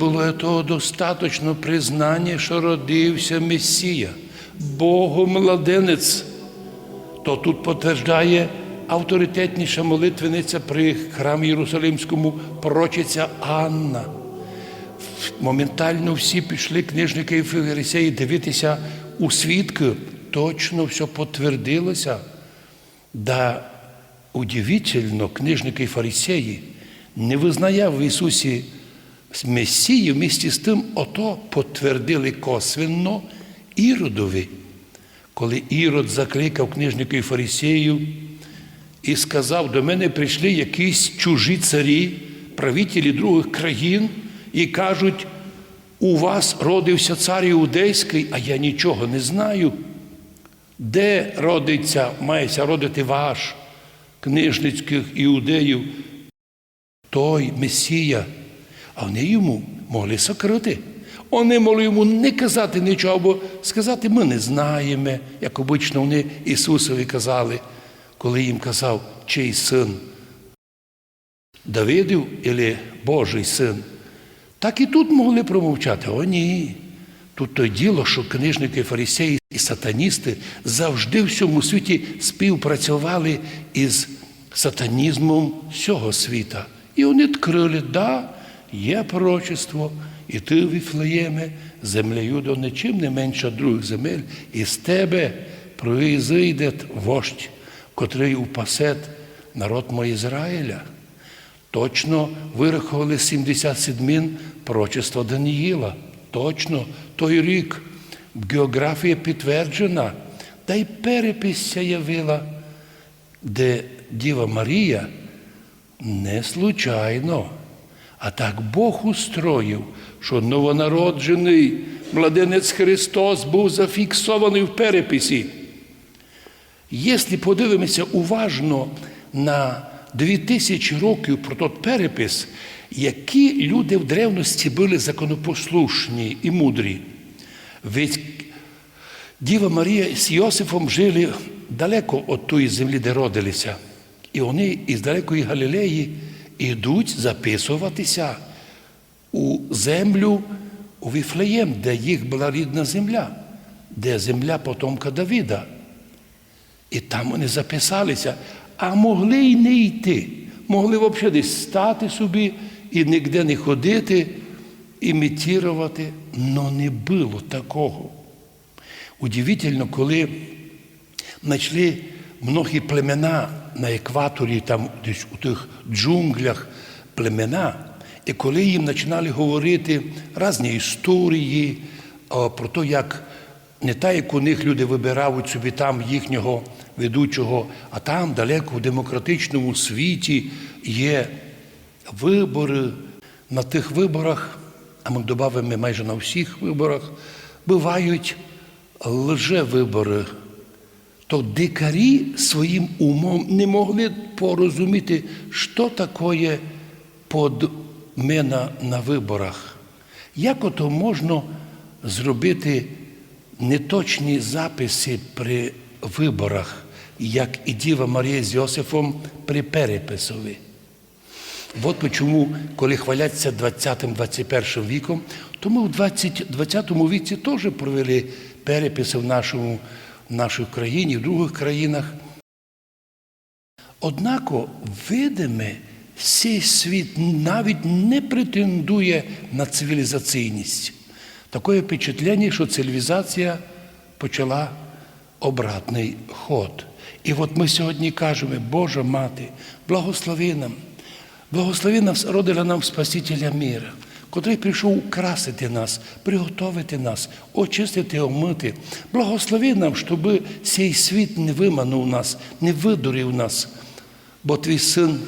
було того достатньо признання, що родився Месія, Богомладенець, то тут підтверджує авторитетніша молитвениця при храмі Єрусалимському пророчиця Анна. Моментально всі пішли книжники і фарисеї дивитися у свідки. Точно все підтвердилося. Да удивительно, книжники і фарисеї не визнаяв в Ісусі Месію, вместе з тим, ото підтвердили косвенно Іродові. Коли Ірод закликав книжників і фарисеїв і сказав, до мене прийшли якісь чужі царі, правителі других країн, і кажуть, у вас родився цар іудейський, а я нічого не знаю. Де родиться, мається родити ваш книжницьких іудеїв, той Месія, а вони йому могли сокрити. Вони могли йому не казати нічого, або сказати, ми не знаємо, як обично вони Ісусові казали, коли їм казав, чий син Давидів або Божий син. Так і тут могли промовчати. О, ні. Тут то діло, що книжники, фарисеї і сатаністи завжди в всьому світі співпрацювали із сатанізмом всього світа. І вони відкрили, да, є пророчество, і ти, Віфлеєме, земля Юдо нічим не менша других земель, і з тебе произийде вождь, котрий упасет народ мой Ізраїля. Точно вирахували 77 пророчества Даниїла. Точно той рік географія підтверджена, та й переписця явила, де Діва Марія не случайно, а так Бог устроїв, що новонароджений младенець Христос був зафіксований в переписі. Якщо подивимося уважно на дві тисячі років про той перепис, які люди в древності були законопослушні і мудрі. Ведь Діва Марія з Йосифом жили далеко від тої землі, де родилися. І вони із далекої Галілеї йдуть записуватися у землю у Віфлеєм, де їх була рідна земля, де земля потомка Давіда. І там вони записалися, а могли й не йти. Могли взагалі десь стати собі і ніде не ходити, імітувати. Но не було такого. Удивительно, коли знайшли многі племена на екваторі, там десь у тих джунглях племена, і коли їм починали говорити різні історії про те, як не так, як у них люди вибирають собі там їхнього ведучого, а там далеко в демократичному світі є вибори. На тих виборах, а ми додаємо майже на всіх виборах, бувають лжевибори. То дикарі своїм умом не могли порозуміти, що таке подмена на виборах. Як ото можна зробити неточні записи при виборах, як і Діва Марія з Йосифом при переписові? От чому, коли хваляться 20-21 віком, то ми в 20, 20 віці теж провели переписи в нашому, в нашій країні, в других країнах. Однако видиме, цей світ навіть не претендує на цивілізаційність. Таке впечатлення, що цивілізація почала обратний ход. І от ми сьогодні кажемо, Божа мати, благослови нам. Благослови нас, родила нам Спасителя міра, котрий прийшов украсити нас, приготовити нас, очистити, омити. Благослови нам, щоб цей світ не виманув нас, не видурив нас, бо твій син,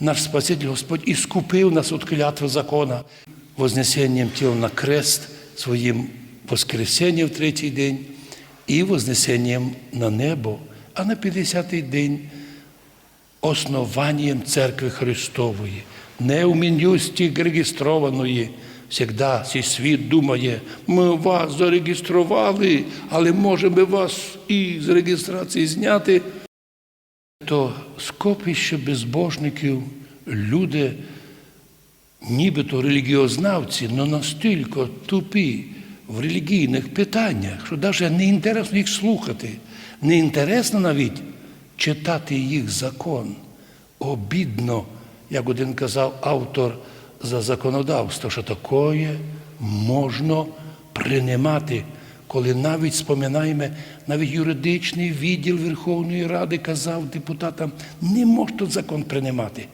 наш Спаситель Господь, іскупив нас від клятви закона, вознесенням тіла на крест, своїм воскресенням в третій день і вознесенням на небо, а на 50-й день основанням Церкви Христової, не у мін'юсті реєстрованої. Всегда цей світ думає, ми вас зареєстрували, але можемо вас і з реєстрації зняти. То скопище безбожників люди нібито релігіознавці, але настільки тупі в релігійних питаннях, що навіть не інтересно їх слухати, не інтересно навіть читати їх закон. Обідно, як один казав автор за законодавство, що таке можна приймати, коли навіть споминаємо, навіть юридичний відділ Верховної Ради казав депутатам, не можна закон приймати.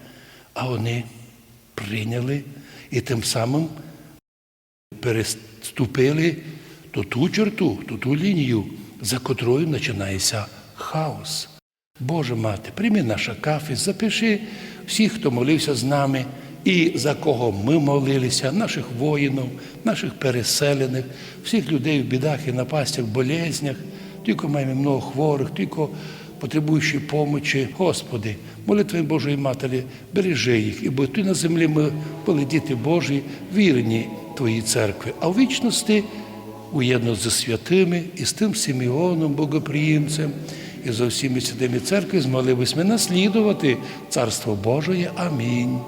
А вони прийняли і тим самим переступили ту ту черту, ту ту лінію, за котрою починається хаос. Боже мати, прийми наш акафіст, запиши всіх, хто молився з нами, і за кого ми молилися, наших воїнів, наших переселених, всіх людей в бідах і напастях, болезнях, тільки маємо много хворих, тільки потребуючи помочі. Господи, молитви Божої Матері, бережи їх, і будь ти на землі ми були діти Божі, вірні Твоїй церкви, а в вічності уєдно зі святими і з тим Симеоном, богоприємцем, і за всіми святими церкви змоливись ми наслідувати Царство Божоє. Амінь.